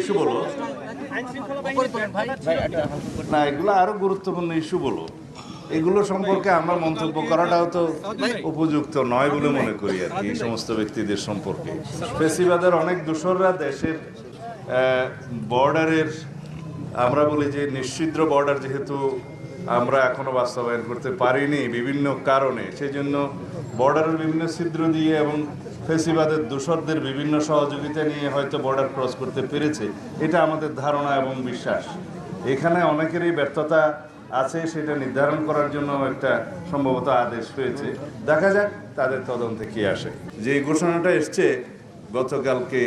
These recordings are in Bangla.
ইস্যু বলো। না এগুলো আরও গুরুত্বপূর্ণ ইস্যু বলো। এগুলো সম্পর্কে আমার মন্তব্য করাটাও তো উপযুক্ত নয় বলে মনে করি আর কি এই সমস্ত ব্যক্তিদের সম্পর্কে। ফেসিবাদের অনেক দূষররা দেশের বর্ডারের আমরা বলি যে নিশ্চিদ্র বর্ডার যেহেতু আমরা এখনও বাস্তবায়ন করতে পারিনি বিভিন্ন কারণে। সেই জন্য বর্ডারের বিভিন্ন ছিদ্র দিয়ে এবং ফেসিবাদের দূষরদের বিভিন্ন সহযোগিতা নিয়ে হয়তো বর্ডার ক্রস করতে পেরেছে। এটা আমাদের ধারণা এবং বিশ্বাস। এখানে অনেকেরই ব্যর্থতা আছে, সেটা নির্ধারণ করার জন্য একটা সম্ভবত আদেশ হয়েছে। দেখা যাক তাদের তদন্তে কি আসে। যে ঘোষণাটা এসছে, গতকালকে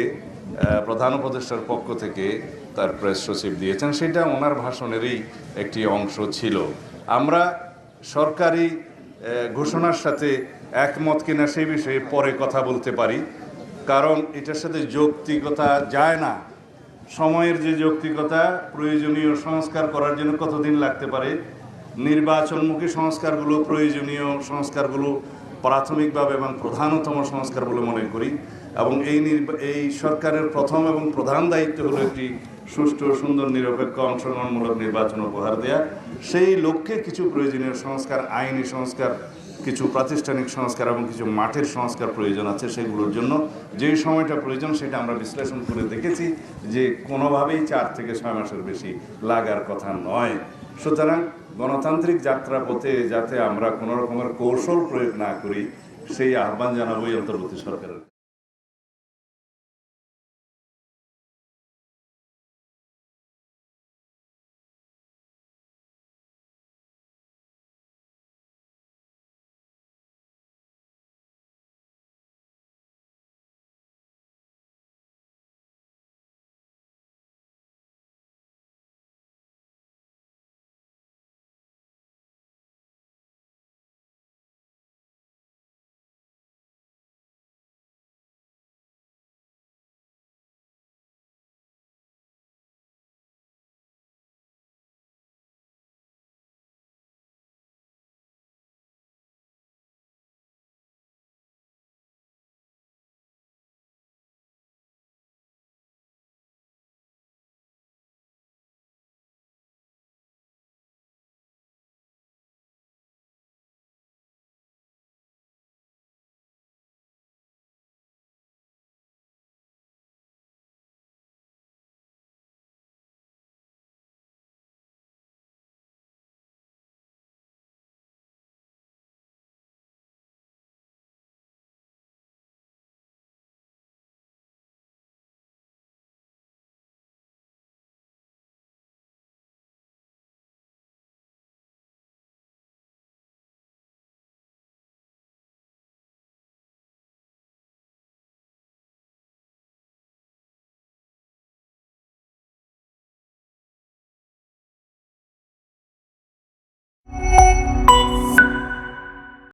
প্রধান উপদেষ্টার পক্ষ থেকে তার প্রেস সচিব দিয়েছেন। সেটা ওনার ভাষণেরই একটি অংশ ছিল। আমরা সরকারি ঘোষণার সাথে একমত কিনা সেই বিষয়ে পরে কথা বলতে পারি। কারণ এটার সাথে যৌক্তিকতা যায় না। সময়ের যে যৌক্তিকতা, প্রয়োজনীয় সংস্কার করার জন্য কতদিন লাগতে পারে? নির্বাচনমুখী সংস্কারগুলো, প্রয়োজনীয় সংস্কারগুলো প্রাথমিকভাবে এবং প্রধানতম সংস্কার বলে মনে করি এবং এই এই সরকারের প্রথম এবং প্রধান দায়িত্ব হলো একটি সুষ্ঠু, সুন্দর, নিরপেক্ষ, অংশগ্রহণমূলক নির্বাচন উপহার দেয়া। সেই লক্ষ্যে কিছু প্রয়োজনীয় সংস্কার, আইনি সংস্কার, কিছু প্রাতিষ্ঠানিক সংস্কার এবং কিছু মাঠের সংস্কার প্রয়োজন আছে সেগুলোর জন্য। যে সময়টা প্রয়োজন সেটা আমরা বিশ্লেষণ করে দেখেছি যে কোনোভাবেই চার থেকে ছয় মাসের বেশি লাগার কথা নয়। সুতরাং গণতান্ত্রিক যাত্রা পথে যাতে আমরা কোনো রকমের কৌশল প্রয়োগ না করি, সেই আহ্বান জানাবোই অন্তর্বর্তী সরকারের